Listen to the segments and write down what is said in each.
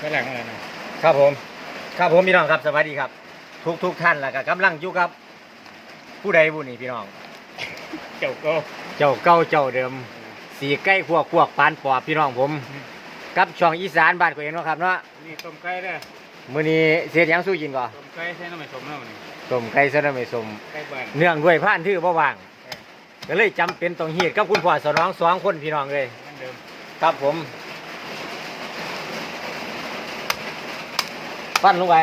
ก็หลังอะไรนะครับผม ครับผมพี่น้องครับสวัสดีครับ ทุกทุกท่านแล้วก็กำลังอยู่กับ ผู้ใดผู้นี้พี่น้อง เจ้าก็เจ้าเก่าเจ้าเดิม สีใกล้พวกพวกปานปอบพี่น้องผมกับช่องอีสานบ้านก็เองเนาะครับเนาะนี่ต้มไก่เด้อมื้อนี้เสียหยังสู้กินก่อนต้มไก่ใช้น้ำมันสมแล้วมันนี่ต้มไก่ซะนะไม่สมไก่บ้านเนื่องด้วยผ่านทื่อบ่ว่างก็เลยจำเป็นต้องเฮ็ดกับคุณพ่อสนองสองคนพี่น้องเลยเหมือนเดิมครับผม ปั้นลงไป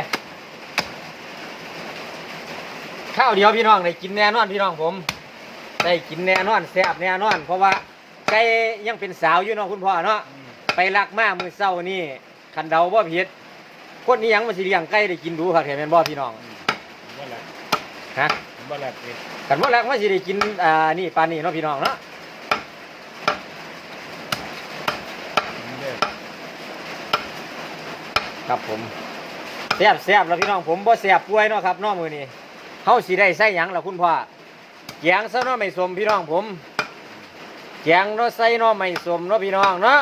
ข้าวเดียวพี่น้องได้กินแน่นอนพี่น้องผม ได้กินแน่นอนแซ่บแน่นอน เพราะว่าไก่ยังเป็นสาวอยู่เนาะคุณพ่อเนาะอืมไปลักมามือเศร้านี่คันเดาบ่ผิดคนนี้ยังมาสิเลี้ยงไก่ได้กินดูครับเห็นแม่นบ่พี่น้องบ่หลับฮะบ่หลับเลยคันบ่ลักมาสิได้กินอ่านี่ปานนี้เนาะพี่น้องเนาะเด้อครับผม แซ่บแซ่บแล้วพี่น้องผมบ่แซ่บป่วยเนาะครับน้อมือนี้เฮาสิได้ใส่หยังล่ะคุณพ่อแกงซะเนาะไม่สมพี่น้องผมแกงเนาะใส่เนาะไม่สมเนาะพี่น้องเนาะ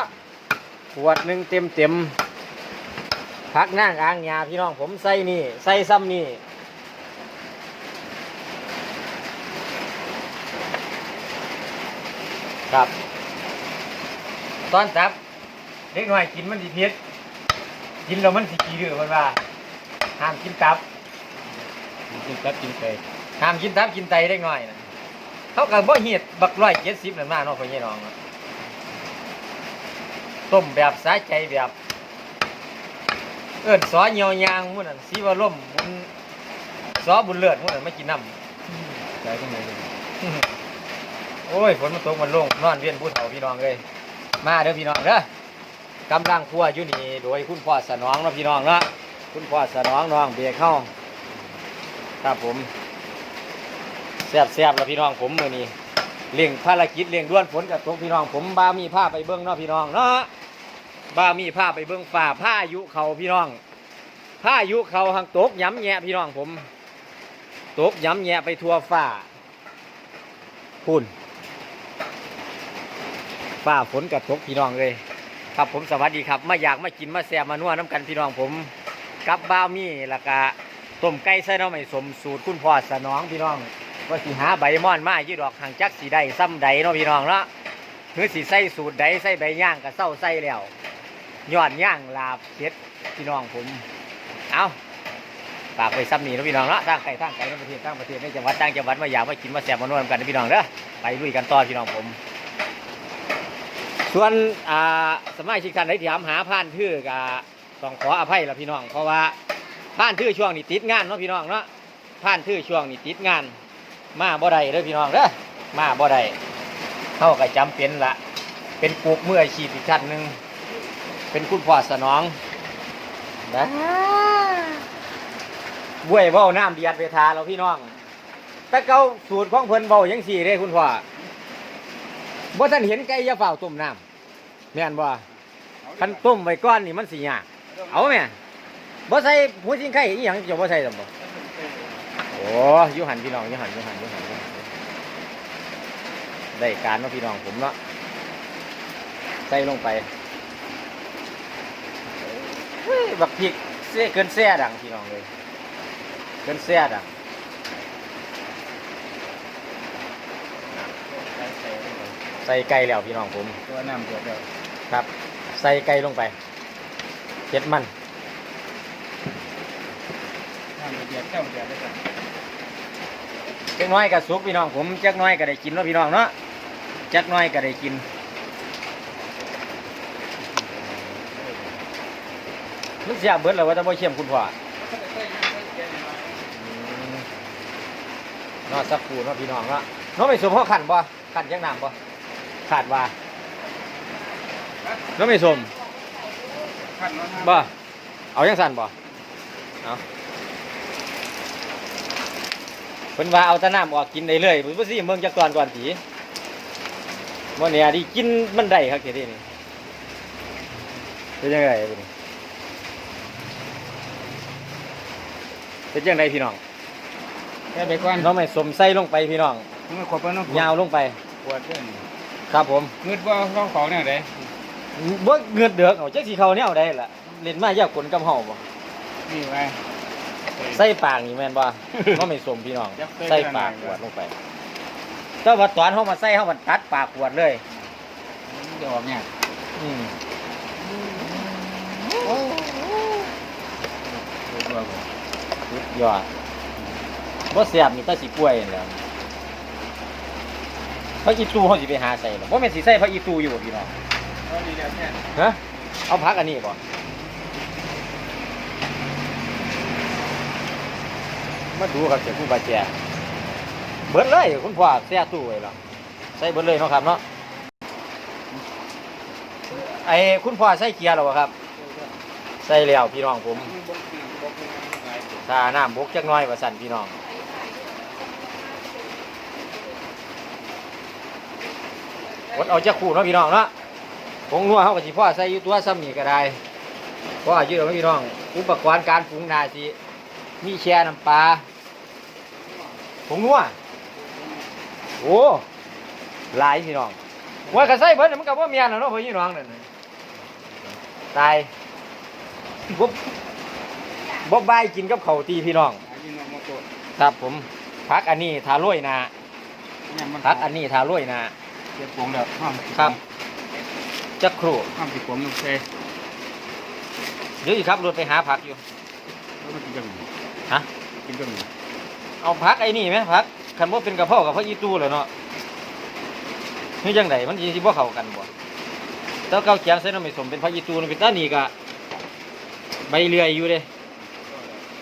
ขวดหนึ่งเต็มเต็มๆผักนางอ่างยาพี่น้องผมใส่นี่ใส่ซ้ำนี่ครับ ตอนจับเด็กน้อยกินมันสิเผ็ดกินแล้วมันสีดื้อเพิ่นว่า ห้ามกินตับกินตับกินไก่ห้ามกินตับกินไตเด็กน้อยนะเขาก็บ่เฮ็ดบักร้อยเจ็ดสิบนั่นมาเนาะพ่อใหญ่น้องเนาะต้มแบบสาใจแบบ เอิ้นสอเหี่ยวยางหมื้อนั้นสีวล่มมันสอบุญเลิศหมื้อนั้นมากินน้ำไก่ตรงไหนเลยโอ้ยฝนมันตกมันลงนอนเวียนผู้เฒ่าพี่น้องเลยมาเด้อพี่น้องเด้อกำลังครัวอยู่นี่โดยคุณพ่อสนองเนาะพี่น้องเนาะ คุณพ่อสนองน้องเบียเข้าครับผมแซบแซบแล้วพี่น้องผมมือนี้เลี้ยงภารกิจเลี้ยงด้วนฝนกับตกพี่น้องผมบ้ามีผ้าไปเบิ้องนาะพี่น้องเนาะบ้ามีผ้าไปเบิ้องฝ่าผ้ายุเขาพี่น้องผ้ายุเขาหังตกย้ำแยะพี่น้องผม ตกย้ำแยะไปทั่วฟ้าพุ่นฝ้าฝนกระทบพี่น้องเลยครับผมสวัสดีครับมาอยากมากินมาแซ่บมานัวน้ำกันพี่น้องผม กับบ้าวมี่แล้วก็ต้มไก่ใส่น้ำไม่สมสูตรคุณพ่อสนองพี่น้องว่าสิหาใบม่อนมายี่ดอกหางจักสีใดซ้ำใดเนาะพี่น้องเนาะหรือสิใส่สูตรใดใส่ใบย่างก็เศร้าใส่แล้วยอดย่างลาบเช็ดพี่น้องผม เอาฝากไปซ้ำหนีเนาะพี่น้องเนาะทางไก่ทางไก่ในประเทศทางประเทศในจังหวัดต่างจังหวัดมาอยากมากินมาแซ่บมานัวน้ำกันนะพี่น้องเด้อไปลุยกันต่อพี่น้องผม ส่วนอ่าสมาชิกท่านใดที่ถามหาผ่านทื่อก็ ต้องขออภัยละพี่น้อง เพราะว่าผ่านทื่อช่วงนี้ติดงานเนาะพี่น้องเนาะผ่านทื่อช่วงนี้ติดงาน มาบ่ได้เด้อพี่น้องเด้อมาบ่ได้เท่ากับจำเป็นละเป็นปลูกมืออาชีพอีกท่านหนึ่งเป็นคุณพ่อสนองนะบ้วยเบ้าน้ำเดียดไปทาเราพี่น้อง แต่เก้าสูตรของเพิ่นเบ้ายังสี่เด้คุณพ่อบ่ท่านเห็นไก่ยาเฝ้าต้มน้ำแม่นบ่คันต้มไว้ก้อนนี่มันสิยาก เอาแม่บ่ใส่หัวสิงไข่อีหยังจะบ่ใส่ซำบ่โอ้อยู่หันพี่น้องอยู่หันอยู่หันอยู่หันอยู่หันได้การเนาะพี่น้องผมเนาะใส่ลงไปเฮ้ยบักพริกเสียเกินแซ่ดังพี่น้องเลยเกินแซ่ดังใส่ไก่แล้วพี่น้องผมตัวน้ำเดือดแล้วครับ ใส่ไก่ลงไป เจ็ดมันน้ำเดือดเจ้าเดือดเลยจ้ะจักหน้อยก็สุกพี่น้องผมจักหน้อยก็ได้กินเนาะพี่น้องเนาะจักหน้อยก็ได้กินลูกเสียเบิดแล้วว่าจะบ่เข้มคุณพ่ออืมเนาะสักครู่เนาะพี่น้องเนาะเนาะไม่สมเขาขันบ่ขันจักน้ำบ่ขาดว่าเนาะไม่สมขั้นเนาะ บ่เอายังสั่นบ่เอาเพิ่นว่าเอาแตะน้ำออกกินได้เลยเพิ่นบ่สิเมืองจักตอนก่อนตีมื้อนี้ดิกินมันได้ครับเฮ็ดนี่เป็นจังไดบัดนี้เป็นจังไดพี่น้องแค่ไปก่อนน้องไม่สมใส่ลงไปพี่น้องมันครบแล้วเนาะยาวลงไป ปวดเพื่อนครับผมมืดว่าเขาเขาเนี่ยเด้ บ่เงือดเดือกเอาจักสิเข้าแนวใดล่ะมันเล่นมายากกลกับเฮาบ่นี่ไง ใส่ปากนี่แม่นบ่ก็ไม่สมพี่น้อง ยับใส่ใส่ปากขวดลงไป แต่ว่าตอนเฮามาใส่เฮามันตัดปากขวดเลยจะออกเนี่ยอืมตัวผมสุดยอดบ่เสียบนี่แต่สิป่วยนั่นแหล้วพระอีตูเฮาสิไปหาใส่บ่บ่แม่นสิใส่พระอีตูอยู่บ่พี่น้องก็ดีแล้วแค่ ฮะเอาพักอันนี้บ่มาดูครับเจ้าผู้บาดเจ็บเบิดเลยคุณพ่อแซ่ตู้ไว้แล้วใส่เบิดเลยเนาะครับเนาะไอ้คุณพ่อใส่เกียร์แล้วบ่ครับ ใส่แล้วพี่น้องผมถ้าน้ำบกจักหน้อยว่าสั่นพี่น้องกดเอาจักคู่เนาะพี่น้องเนาะ ผงนัวเฮาก็สิพ่อใส่อยู่ตัวซ้ำนี่ก็ได้เพราะอายุเราพี่น้อง อุปกรณ์การปรุงนาสิมีแช่น้ำปลาผงนัวโอ้หลายพี่น้องว่าก็ใส่เบิดน่ะมันก็บ่แม่นแล้วเนาะพี่น้องนั่นน่ะตายบบบบายกินกับเขาวตีพี่น้องอายุน้องมาโตครับผมพักอันนี้ทาลุยนาเนี่ยมันพักอันนี้ทาลุยนาเก็บผงแล้วห้ามครับ จักครูห้ามติดผมโอเคเดี๋ยวอีกครับรถไปหาผักอยู่แล้วมันกินกันฮะกินกันเอาพักไอ้นี่ไหมพักคันว่าเป็นกระเพรากับพระอีตูเลยเนาะนี่จังไดมันสิบ่เข้ากันบ่แต้าเก้าเคียงใส่น้ำไม่สมเป็นพระอีตูนี่เป็นต้นนี่ก็ใบเลื่อยอยู่เด้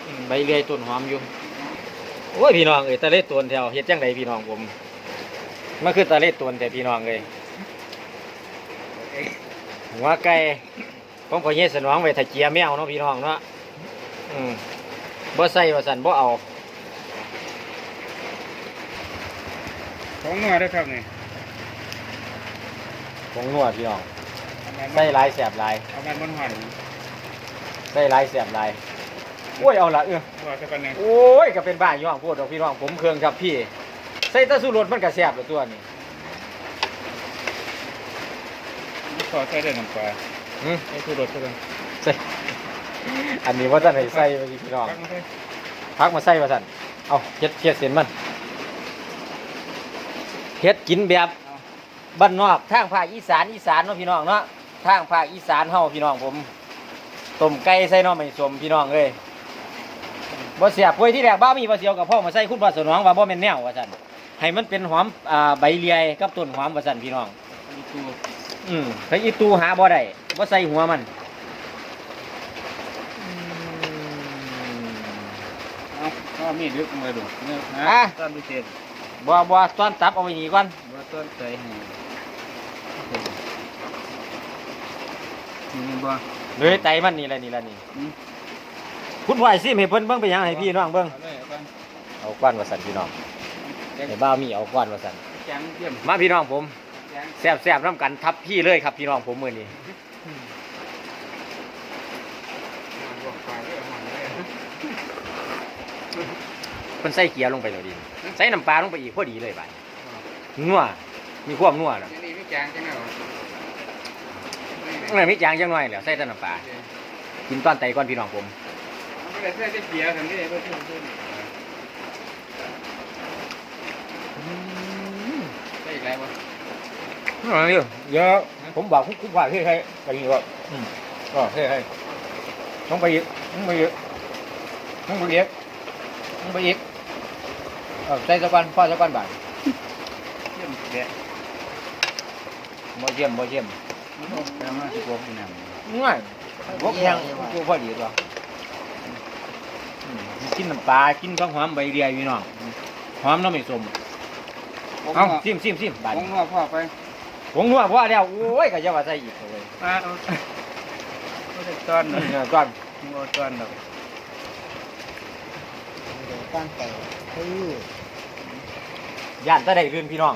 อืมใบเลื่อยต้นหอมอยู่โอ้ยพี่น้องเอ้ยตะเล็ดตวนแถวเฮ็ดจังไดพี่น้องผมมันคือตะเล็ดตวนแต่พี่น้องเลย หัวไก่ผมขอเฮ็ดสนองไว้ถ้าเจียแมวเนาะพี่น้องเนาะอืมบ่ใส่ว่าสั่นบ่เอาของนัวได้ครับนี่ผงนัวพี่น้องใส่หลายแสบหลายเอามันบนหันใส่หลายแสบหลายโอ้ยเอาละเออว่าสักกันหนึ่งโอ้ยก็เป็นบ้าอยู่ห้องพูดดอกพี่น้องผมเครื่องครับพี่ ใส่แตะสู้รถมันก็แสบเลยตัวนี้ ขอใส่ได้น้ำปลาหึใส่ตู้รถสักกันใส่อันนี้ว่าจะไหนใส่มาสิพี่น้องพักมาใส่พักมาใส่ว่าสั่นเอาเฮ็ดเฮ็ดเส้นมันเฮ็ดกินแบบบ้านนอกทางภาคอีสานอีสานเนาะพี่น้องเนาะทางภาคอีสานเฮาพี่น้องผมต้มไก่ใส่หน้อไม่สมพี่น้องเอ้ยบ่เสียบป่วยที่แรกบ้ามีบ่เสียวกับพ่อมาใส่คุณพ่อสนองว่าบ่แม่นแนวว่าซั่นให้มันเป็นหอมอ่าใบเลียยกับต้นหอมว่าซั่นพี่น้องมีตู้ อืมถ้าอีตูหาบ่ได้บ่ใส่หัวมันอืมเอาเอามีดลึกมาดูเนี่ยอะต้นพิเศษบ่บ่ต้อนตับเอาไว้นี่ก่อนว่าต้นใส่ให้นี่บ่เลยไตมันนี่แหละนี่แหละนี่อืมคุณพ่อไอ้ซิมให้เพิ่นเบิ่งไปหยังให้พี่น้องเบิ่งเอาเลยเอาก่อนเอาก้อนว่าซั่นพี่น้องแจ้งไอ้บ้าวมีเอาก้อนว่าซั่นแจ้งเยี่ยมมาพี่น้องผม แจ้งแซบแซบน้ำกันทับพี่เลยครับพี่น้องผมมือนี้บอกปลาเลยเอาหอยเลยเพิ่นใส่เกียร์ลงไปเลยดิใส่น้ำปลาลงไปอีกพอดีเลยไปนัวมีความนัวแล้วอันนี้ไม่แจ้งจังไงวะนี่มีจางจังหน่อยแหล้วใส่แต่น้ำปลากินตอนไตก่อนพี่น้องผมไม่ได้ใส่เกียร์กันนี่ก็ชื่อชื่อใส่อีกแล้ววะ อะไรอยู่เยอะผมบอกคุณคุณว่าเฮ้ยให้ไปอีกว่าอืมก็เฮ้ยให้ต้องไปอีกต้องไปอีกต้องไปอีกต้องไปอีกเออใส่สักวันพ่อสักวันบ่ายเยี่ยมแดะบ่เยี่ยมบ่เยี่ยมไม่ต้องแปลมาสิบหกปีนั่นง่ายบกยังกูพอดีตัวอืมกินน้ำปลากินข้าวหอมใบเดียพี่น้องหอมน้ำไม่สมเอาซิมซิมซิมบาดวงนัวพ่อไป ผงนัวพ่อแล้วโอ้ยก็จะว่าใส่อีกเลยมาเอาไม่ได้ต้อนเอนะอก่อนงัวต้อนดอกตั้งแต่คือย่านตะได้รื่นพี่น้อง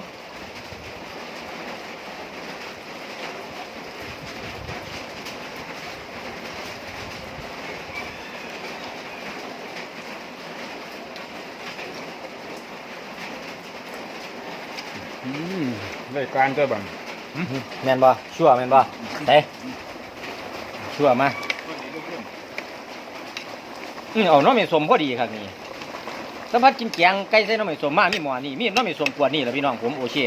อืมเลยการตัวบัง แม่นบ่ชั่วแม่นบ่เต้ชั่วมาอือเอาน้องเมสมพอดีครับนี่สัมผัสกินแกงไก่ใส่น้องเมสมมามีหมอนี่มีน้องเมสมกวดนี่แหละพี่น้องผมโอเค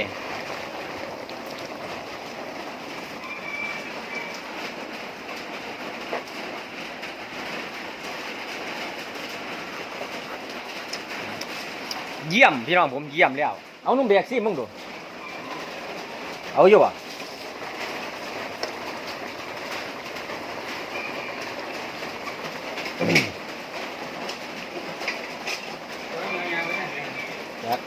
เยี่ยมพี่น้องผมเยี่ยมแล้ว เอานุ่มเบรกซี่มึงดู เอาอยู่อะครับ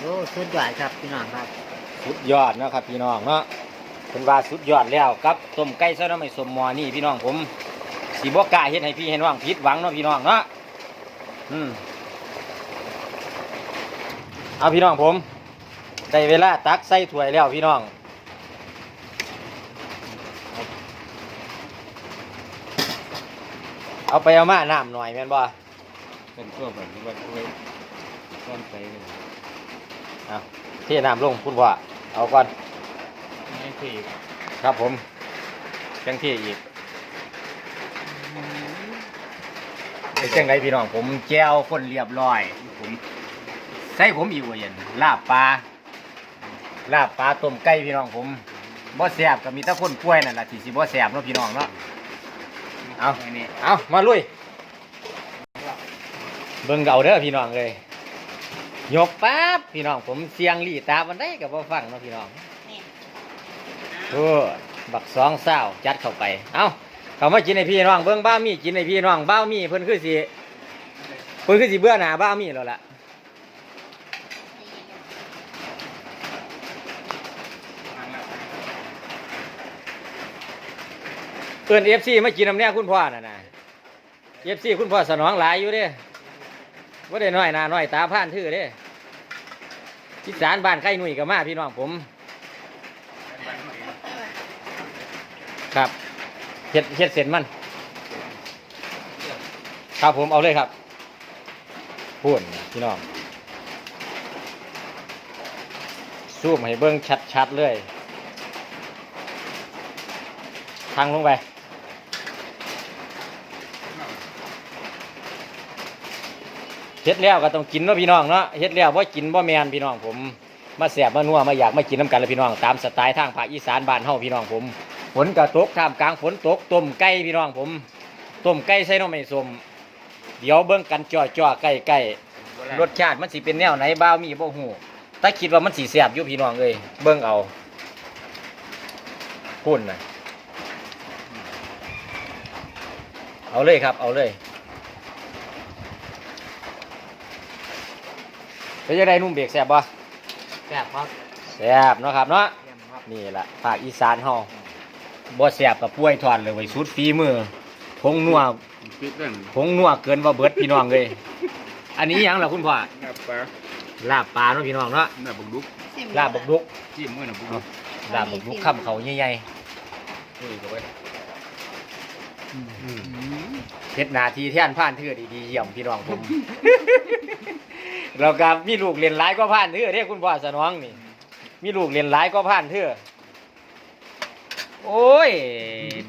โอ้สุดยอดครับพี่น้องครับ สุดยอดเนาะครับพี่น้องเนาะเป็นว่าสุดยอดแล้วกับต้มไก่ซอสน้ำไม่สมหมอนี่พี่น้องผมสีบอกล้าเฮ็ดให้พี่เห็นว่างผิดหวังเนาะพี่น้องเนาะอืมเอาพี่น้องผม ได้เวลาตักใส่ถ้วยแล้วพี่น้อง เอาไปเอามาน้ำหน่อยแม่นบ่เป็นตัวแบบที่ว่าช่วยต้อนไปเลยเอาเทน้ำลงคุณพ่อเอาก่อนไม่ถีบครับผมจังที่อีกเป็นจังไรพี่น้องผมแก้วคนเรียบร้อย ผมใส่ผมอีกว่าเย็นลาบปลา ลาบปลาต้มไก่พี่น้องผมบ่แสบก็มีแต่คนป่วยนั่นแหละที่สิบ่แสบเนาะพี่น้องเนาะเอาอันนี้เอามาลุยเบิ่งเก่าเด้อพี่น้องเลยยกปั๊บพี่น้องผมเสียงลีตาบันได้กับบ่ฟังเนาะพี่น้องโอ้บักสองเศร้าจัดเข้าไป เอาเขามากินในพี่น้องเบิ้งบ้ามีกินในพี่น้องบ้ามีเพิ่นคือสิเพิ่นคือสิเบื่อหนาบ้ามีแล้วล่ะ เอิ้นเอฟซีไมากินน้ำเนี่ยคุณพ่อน่ะนะเอฟซีคุณพ่อสนองหลายอยู่เด้ว่าได้น้อยหน้าน้อยตาผ่านทื่อเด้ทิสานบ้านไข่หนุ่ยกับมาพี่น้องผม ครับเฮ็ดเฮ็ดเสร็จมัน ครับผมเอาเลยครับพูดพี่น้องซูมให้เบิ้งชัดๆเลยทางลงไปเฮ็ดแล้วก็ต้องกินเนาะพี่น้องเนาะเฮ็ดแล้วว่ากินบ่แมนพี่น้องผม มาแสบมานัวมาอยากมากินน้ำกันเลยพี่น้องตามสไตล์ทางภาคอีสานบ้านเฮาพี่น้องผมฝนกระตกท่ามกลางฝนตกต้มไก่พี่น้องผมต้มไก่ใส่หน้องไม่สมเดี๋ยวเบิ่งกันจ่อจ่อไก่ไก่รสชาติมันสิเป็นแนวไหนบ้าวมีบ่หูถ้าคิดว่ามันสีแสบอยู่พี่น้องเอ้ยเบิ่งเอาพุ่นนะเอาเลยครับเอาเลย เป็นยังไงนุ่มเบรกแสบบ่แซ่บครับแสบเนาะครับเนาะเยี่ยมครับนี่แหละภาคอีสานเฮาบ่แสบกับป่วยทอนเลยไว้สุดฝีมือผงนัวปิดเรื่องผงนัวเกินว่าเบิดพี่น้องเลยอันนี้หยังล่ะคุณพ่อหน้าปลาลาบปลาเนาะพี่น้องเนาะหน้าบุกดุกลาบบักดุกจิ้มมือหน้าบุกดุกลาบบักดุกข้ามเขาใหญ่เฮ้ยเข้าไปๆเฮ็ดหนาทีแท่นผ่านเทื่อดีๆเยี่ยมพี่น้องผม เราก็มีลูกเรียนหลายก็ผ่านเทื่อเด้คุณพ่อสนองนี่ มีลูกเรียนหลายก็ผ่านเทื่อโอ้ย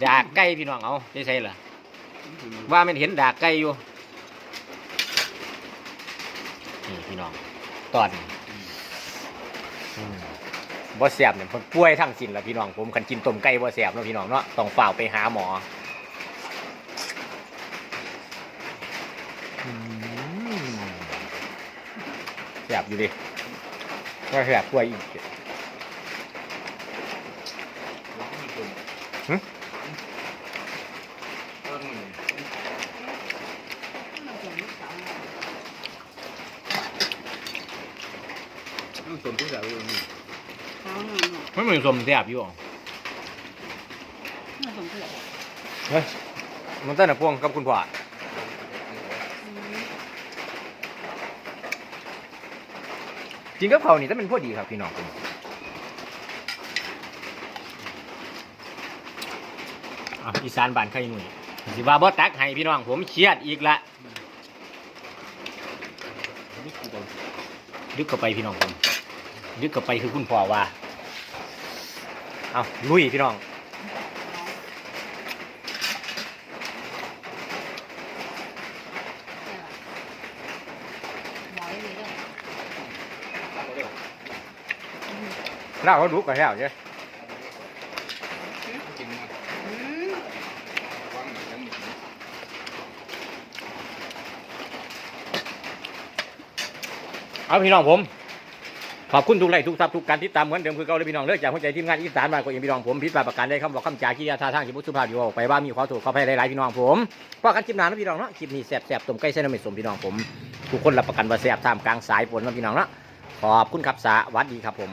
ดากไก่พี่น้องเอาได้ใช่ล่ะว่ามันเห็นดากไก่อยู่นี่พี่น้องตอนบ่แสบเนี่ยเพิ่นป่วยทั้งสิ้นแล้วพี่น้องผมคันกินต้มไก่บ่แสบเนาะพี่น้องเนาะต้องฝ่าไปหาหมอ แสบอยู่ดิว่าแสบป่วยอีกหึต้องสมทุกอย่างเลยนี่มันเหมือนสมแสบอยู่อะเฮ้ยมันต้นอะพวงกับคุณพ่อ กินกับเขานี่ต้องเป็นพอดีครับพี่น้องผมอะอีสานบ้านไข่หนุ่ยสิว่าบ่ตักให้พี่น้องผมเครียดอีกละดึกเข้าไปพี่น้องผมลึกเข้าไปคือคุณพ่อว่า เอาลุยพี่น้อง เล่าเขาดูก็แล้วเจ้วางหนังกันหมดเอาพี่น้องผม ขอบคุณทุกไลค์ทุกทับทุกการติดตามเหมือนเดิมคือเก่าเลยพี่น้องเลิกจากหัวใจทีมงานอีสานมากกว่าองพี่น้องผมผิดพลาประการใดคำบอกคำจากิริยาท่าทางที่บุสุภาพอยู่ออกไปว่ามีขอถูกขออภัยหลายๆพี่น้องผมเพราะกันคลิปหน้านะพี่น้องเนาะคลิปนี้แสบๆต้มไก่เส้นน้ำมันสมพี่น้องผม ทุกคนรับประกันว่าแสบตามกลางสายฝนนะพี่น้องเนาะขอบคุณครับสวัสดีครับผม